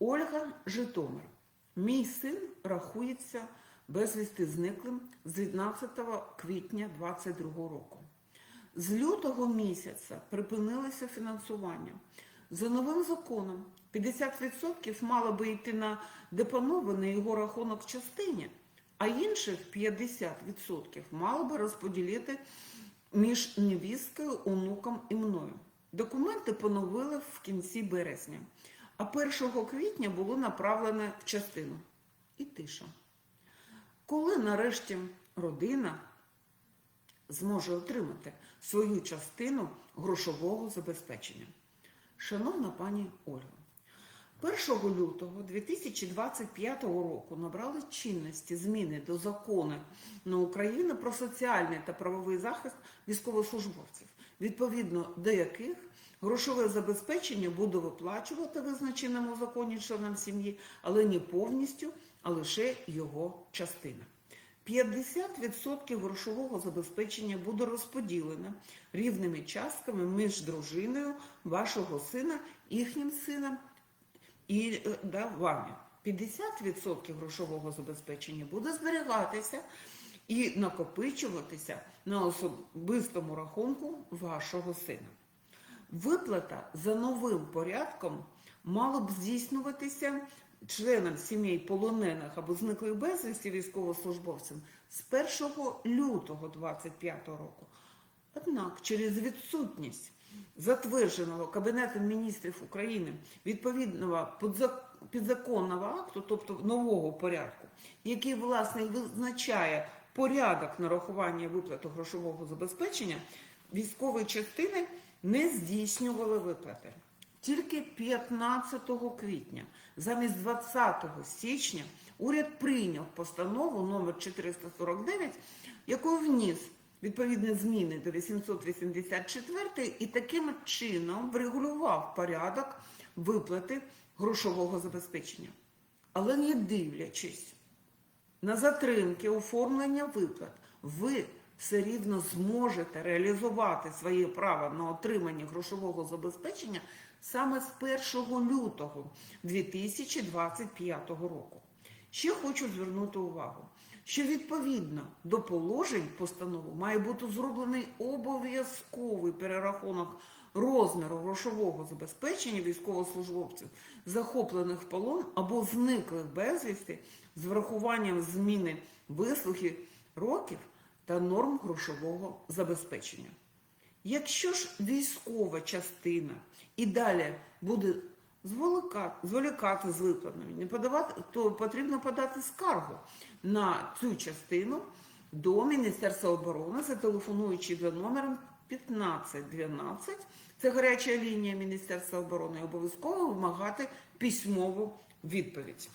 Ольга Житомир. Мій син рахується безвісти зниклим з 19 квітня 2022 року. З лютого місяця припинилося фінансування. За новим законом 50% мало би йти на депонований його рахунок в частині, а інших 50% мало би розподілити між невісткою, онуком і мною. Документи поновили в кінці березня, а 1 квітня було направлене в частину. І тиша. Коли нарешті родина зможе отримати свою частину грошового забезпечення. Шановна пані Ольга, 1 лютого 2025 року набрали чинності зміни до закону на Україну про соціальний та правовий захист військовослужбовців, відповідно до яких грошове забезпечення буде виплачувати визначеному законі членам сім'ї, але не повністю, а лише його частина. 50% грошового забезпечення буде розподілено рівними частками між дружиною вашого сина, їхнім сином і е, да, вами. 50% грошового забезпечення буде зберігатися і накопичуватися на особистому рахунку вашого сина. Виплата за новим порядком мала б здійснюватися членам сімей полонених або зниклих безвісті військовослужбовців з 1 лютого 2025 року. Однак через відсутність затвердженого Кабінетом міністрів України відповідного підзаконного акту, тобто нового порядку, який власне визначає порядок нарахування виплати грошового забезпечення, військові частини не здійснювали виплати. Тільки 15 квітня, замість 20 січня, уряд прийняв постанову номер 449, якою вніс відповідні зміни до 884 і таким чином врегулював порядок виплати грошового забезпечення. Але не дивлячись на затримки оформлення виплат, ви все рівно зможете реалізувати своє право на отримання грошового забезпечення саме з 1 лютого 2025 року. Ще хочу звернути увагу, що відповідно до положень постанови має бути зроблений обов'язковий перерахунок розміру грошового забезпечення військовослужбовців, захоплених в полон або зниклих безвісти з врахуванням зміни вислухів років та норм грошового забезпечення. Якщо ж військова частина і далі буде зволікати, з виплатами, то потрібно подати скаргу на цю частину до Міністерства оборони, зателефонуючи за номером 1512. Це гаряча лінія Міністерства оборони, обов'язково вимагати письмову відповідь.